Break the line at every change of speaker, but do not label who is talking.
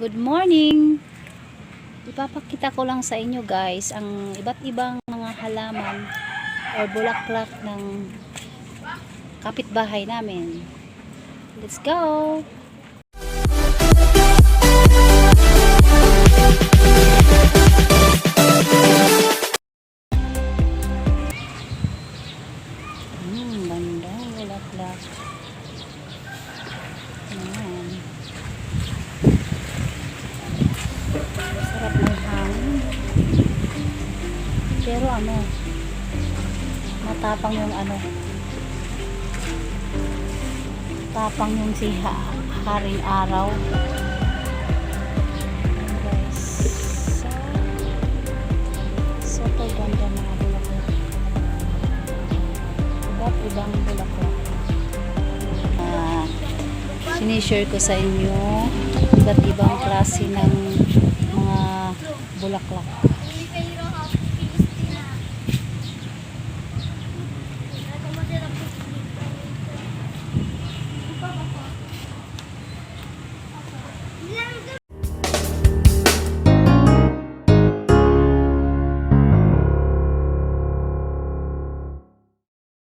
Good morning! Ipapakita ko lang sa inyo guys ang iba't ibang mga halaman or bulaklak ng kapitbahay namin. Let's go! Pero ano, matapang yung ano, tapang yung si ha Haring Araw. Guys. So, super ganda mga bulaklak. Iba't ibang bulaklak. Ah, sinishare ko sa inyo iba't ibang klase ng mga bulaklak.